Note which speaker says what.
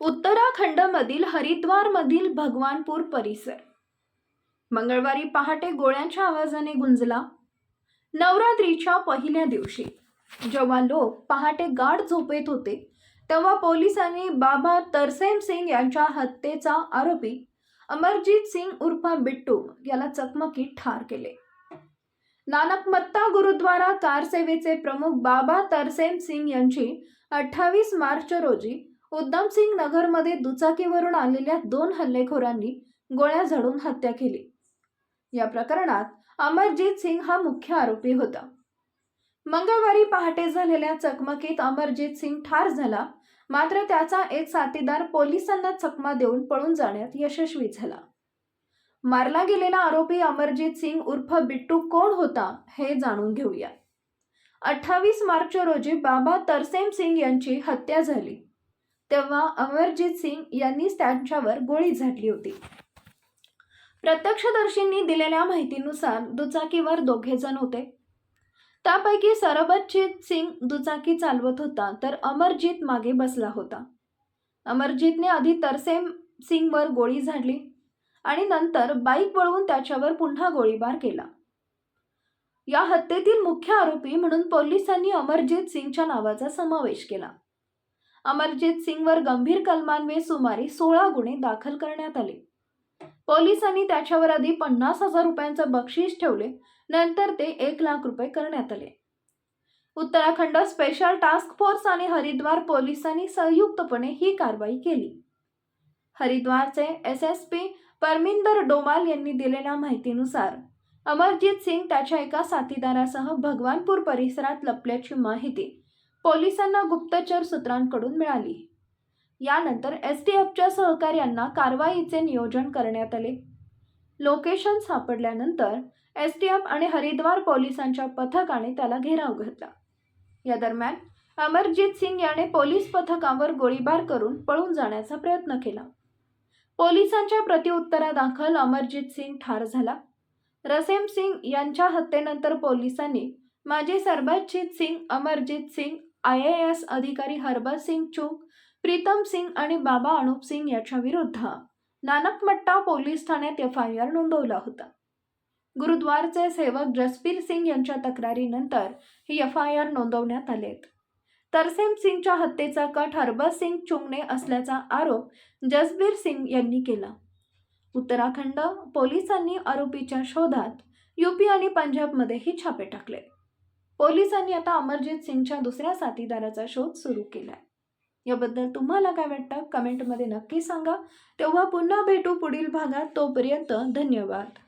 Speaker 1: उत्तराखंडमधील हरिद्वारमधील भगवानपूर परिसर. मंगळवारी पहाटे गोळ्यांच्या आवाजाने गुंजला. नवरात्रीच्या पहिल्या दिवशी जेव्हा लोक पहाटे गाढ झोपेत होते तेव्हा पोलिसांनी बाबा तरसेम सिंग यांच्या हत्येचा आरोपी अमरजीत सिंग उर्फ बिट्टू याला चकमकीत ठार केले. नानकमत्ता गुरुद्वारा कारसेवेचे प्रमुख बाबा तरसेम सिंग यांची अठ्ठावीस मार्च रोजी उद्धमसिंग नगरमध्ये दुचाकीवरून आलेल्या दोन हल्लेखोरांनी गोळ्या झाडून हत्या केली. या प्रकरणात अमरजीत सिंग हा मुख्य आरोपी होता. मंगळवारी पहाटे झालेल्या चकमकीत अमरजीत सिंग ठार झाला मात्र त्याचा एक साथीदार पोलिसांना चकमा देऊन पळून जाण्यात यशस्वी झाला. मारला गेलेला आरोपी अमरजीत सिंग उर्फ बिट्टू कोण होता हे जाणून घेऊया. अठ्ठावीस मार्च रोजी बाबा तरसेम सिंग यांची हत्या झाली. तेव्हा अमरजीत सिंग यांनीच त्यांच्यावर गोळी झाडली होती. प्रत्यक्षदर्शींनी दिलेल्या माहितीनुसार दुचाकीवर दोघे जण होते. त्यापैकी सरबतजीत सिंग दुचाकी चालवत होता तर अमरजीत मागे बसला होता. अमरजीतने आधी तरसेम सिंगवर गोळी झाडली आणि नंतर बाईक वळवून त्याच्यावर पुन्हा गोळीबार केला. या हत्येतील मुख्य आरोपी म्हणून पोलिसांनी अमरजीत सिंगच्या नावाचा समावेश केला. अमरजीत सिंगवर गंभीर कलमान्वये सुमारे सोळा गुन्हे दाखल करण्यात आले. पोलिसांनी त्याच्यावर आधी पन्नास हजार रुपयांचं बक्षीस ठेवले नंतर ते एक लाख रुपये करण्यात आले. उत्तराखंड स्पेशल टास्क फोर्स आणि हरिद्वार पोलिसांनी संयुक्तपणे ही कारवाई केली. हरिद्वारचे S S P Parminder Domal यांनी दिलेल्या माहितीनुसार अमरजीत सिंग त्याच्या एका साथीदारासह भगवानपूर परिसरात लपल्याची माहिती पोलिसांना गुप्तचर सूत्रांकडून मिळाली. यानंतर एस टी एफच्या सहकार्यांना कारवाईचे नियोजन करण्यात आले. लोकेशन सापडल्यानंतर एस टी एफ आणि हरिद्वार पोलिसांच्या पथकाने त्याला घेराव घातला. या दरम्यान अमरजीत सिंग याने पोलीस पथकावर गोळीबार करून पळून जाण्याचा प्रयत्न केला. पोलिसांच्या प्रत्युत्तरादाखल अमरजीत सिंग ठार झाला. रसेम सिंग यांच्या हत्येनंतर पोलिसांनी माजी Sarabjit Singh Amarjit Singh I A S अधिकारी हरबत सिंग चूक प्रीतम सिंग आणि बाबा अनुप सिंग याच्या विरुद्ध नानकमट्टा पोलीस ठाण्यात एफ आय आर नोंदवला होता. गुरुद्वारचे सेवक जसबीर सिंग यांच्या तक्रारीनंतर ही एफ आय आर नोंदवण्यात आलेत. तरसेम सिंगच्या हत्येचा कट हरबत सिंग चुंगने असल्याचा आरोप जसबीर सिंग यांनी केला. उत्तराखंड पोलिसांनी आरोपीच्या शोधात यूपी आणि पंजाबमध्येही छापे टाकले पोलिसांनी आता अमरजीत सिंगच्या दुसऱ्या साथीदाराचा शोध सुरू केलाय. याबद्दल तुम्हाला काय वाटतं? कमेंटमध्ये नक्की सांगा. तेव्हा पुन्हा भेटू पुढील भागात. तोपर्यंत धन्यवाद.